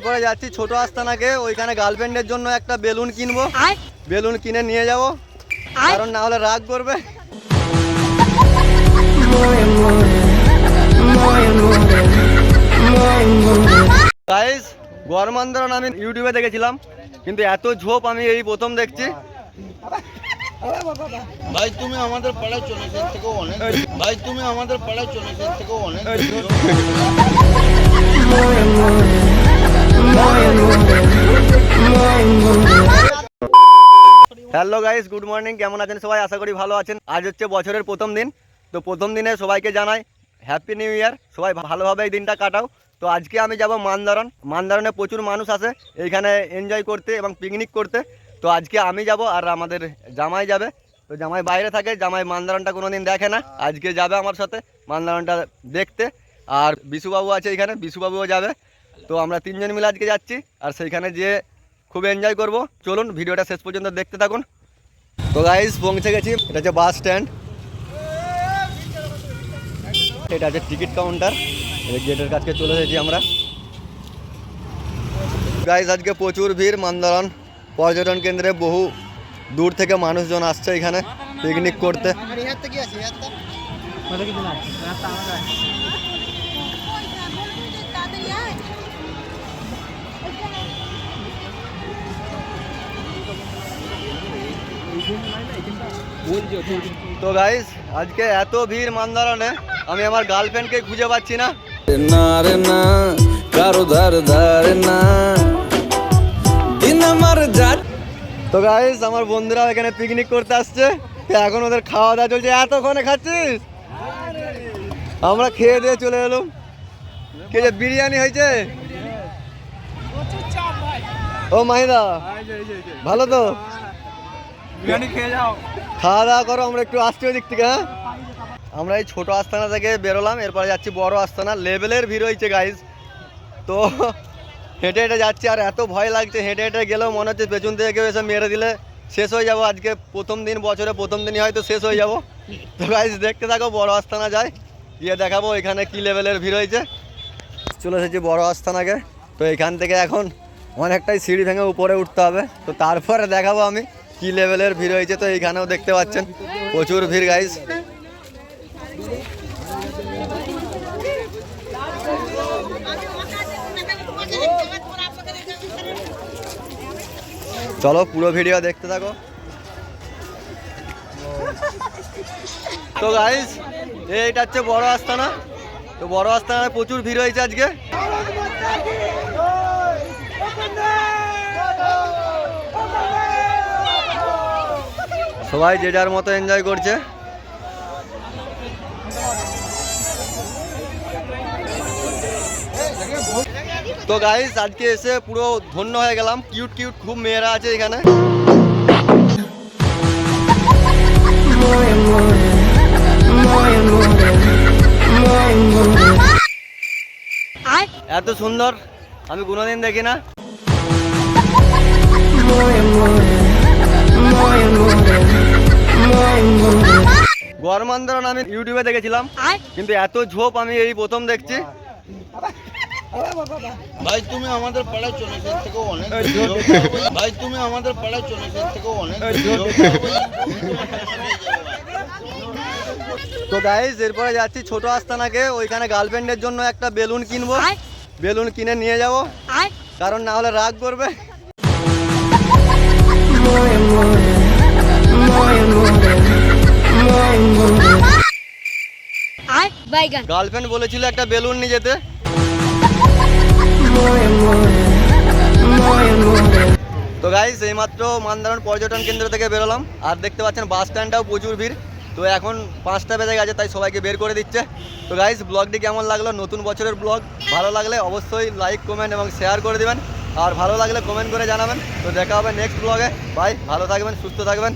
এরপরে যাচ্ছি ছোট আস্তানাকে ওইখানে গার্লফ্রেন্ডের জন্য একটা বেলুন কিনবো। বেলুন কিনে নিয়ে যাব। কারণ না হলে রাগ করবে। গাইস আমি ইউটিউবে দেখেছিলাম কিন্তু এত ঝোপ আমি এই প্রথম দেখছি। ভাই তুমি আমাদের পাড়ায় চলে এসে থেকেও অনেক। ভাই তুমি আমাদের পাড়ায় চলে এসে থেকেও অনেক। হ্যালো গাইস গুড মর্নিং কেমন আছেন সবাই? আশা করি ভালো আছেন। আজ হচ্ছে বছরের প্রথম দিন, তো প্রথম দিনে সবাইকে জানাই হ্যাপি নিউ ইয়ার সবাই ভালোভাবে এই দিনটা কাটাও। তো আজকে আমি যাব মানদারণ। মানদারণে প্রচুর মানুষ আসে, এইখানে এনজয় করতে এবং পিকনিক করতে। তো আজকে আমি যাব আর আমাদের জামাই যাবে। তো জামাই বাইরে থাকে, জামাই মানদারণটা কোনো দিন দেখে না। আজকে যাবে আমার সাথে মানদারণটা দেখতে। আর বিশুবাবু আছে এখানে, বিশুবাবুও যাবে। তো আমরা তিনজন মিলে আজকে যাচ্ছি, আর সেইখানে যেয়ে খুব এনজয় করব। চলুন, ভিডিওটা শেষ পর্যন্ত দেখতে থাকুন। তো গাইজ পৌঁছে গেছি। এটা হচ্ছে বাস স্ট্যান্ড এটা হচ্ছে টিকিট কাউন্টার গেটের কাছকে চলে এসেছি আমরা। গাইজ আজকে প্রচুর ভিড়, মান্দারণ। পর্যটন কেন্দ্রে বহু দূর থেকে মানুষজন আসছে এখানে পিকনিক করতে। তো গাইস আজকে এত ভিড় মান্দারণে আমি আমার গার্লফ্রেন্ডকে খুঁজে পাচ্ছি না। না রে না কারও ধার ধারে না। দিন আমার যা তো গাইজ আমার বন্ধুরা এখানে পিকনিক করতে আসছে। তো এখন ওদের খাওয়া দাওয়া চলছে। এতক্ষণে খাচ্ছিস? আমরা খেয়ে দিয়ে চলে এলাম। কে যে বিরিয়ানি হয়েছে? ও মাহিদা ভালো তো? খাওয়া দাওয়া করো, আমরা একটু আসছি ওই দিক থেকে হ্যাঁ? আমরা এই ছোট আস্তানা থেকে বেরোলাম, এরপরে যাচ্ছি বড় আস্তানা। লেভেলের ভিড় হয়েছে গাইজ তো হেঁটে হেঁটে যাচ্ছি, আর এত ভয় লাগছে, হেঁটে হেঁটে গেলেও মনে হচ্ছে পেছন থেকে কেউ এসে মেরে দিলে শেষ হয়ে যাব। আজকে প্রথম দিন, বছরে প্রথম দিনই হয়তো শেষ হয়ে যাব। তো গাইজ দেখতে থাকো, বড় আস্তানা যায়। গিয়ে দেখাবো এখানে কি লেভেলের ভিড় হয়েছে। চলে এসেছি বড় আস্তানাকে। তো এখান থেকে এখন অনেকটাই সিঁড়ি ভেঙে উপরে উঠতে হবে। তো তারপরে দেখাবো আমি। কি লেভেলের ভিড় হয়েছে তো এইখানেও দেখতে পাচ্ছেন। প্রচুর ভিড় গাইস চলো পুরো ভিডিও দেখতে থাকো। তো গাইস এইটা হচ্ছে বড় আস্তানা। তো বড় আস্তানায় প্রচুর ভিড় হয়েছে আজকে। সবাই যে যার মতো এনজয় করছে। তো গাইস আজকে এসে পুরো ধন্য হয়ে গেলাম। কিউট কিউট খুব মেয়েরা আছে এখানে। এত সুন্দর, আমি কোনোদিন দেখি না আন্দোলন আমি ইউটিউবে দেখেছিলাম। কিন্তু এত ঝোপ আমি এই প্রথম দেখছি। ভাই তুমি আমাদের পাড়ায় চলে এসে থেকেও অনেক ভাই তুমি আমাদের পাড়ায় চলে এসে থেকেও অনেক তো গাইজ এরপরে যাচ্ছি ছোট আস্তানাকে। ওইখানে গার্লফ্রেন্ডের জন্য একটা বেলুন কিনবো। বেলুন কিনে নিয়ে যাব। কারণ না হলে রাগ করবে। বাইগান গার্লফ্রেন্ড বলেছিল একটা বেলুন নিয়ে যেতে। তো গাইজ এইমাত্র মান্দারণ পর্যটন কেন্দ্র থেকে বেরোলাম। আর দেখতে পাচ্ছেন, বাস স্ট্যান্ডটাও প্রচুর ভিড়। তো এখন পাঁচটা বেজে গেছে, তাই সবাইকে বের করে দিচ্ছে। তো গাইজ ব্লগটি কেমন লাগল? নতুন বছরের ব্লগ ভালো লাগলে অবশ্যই লাইক কমেন্ট এবং শেয়ার করে দিবেন। আর ভালো লাগলে কমেন্ট করে জানাবেন। তো দেখা হবে নেক্সট ব্লগে বাই ভালো থাকবেন, সুস্থ থাকবেন।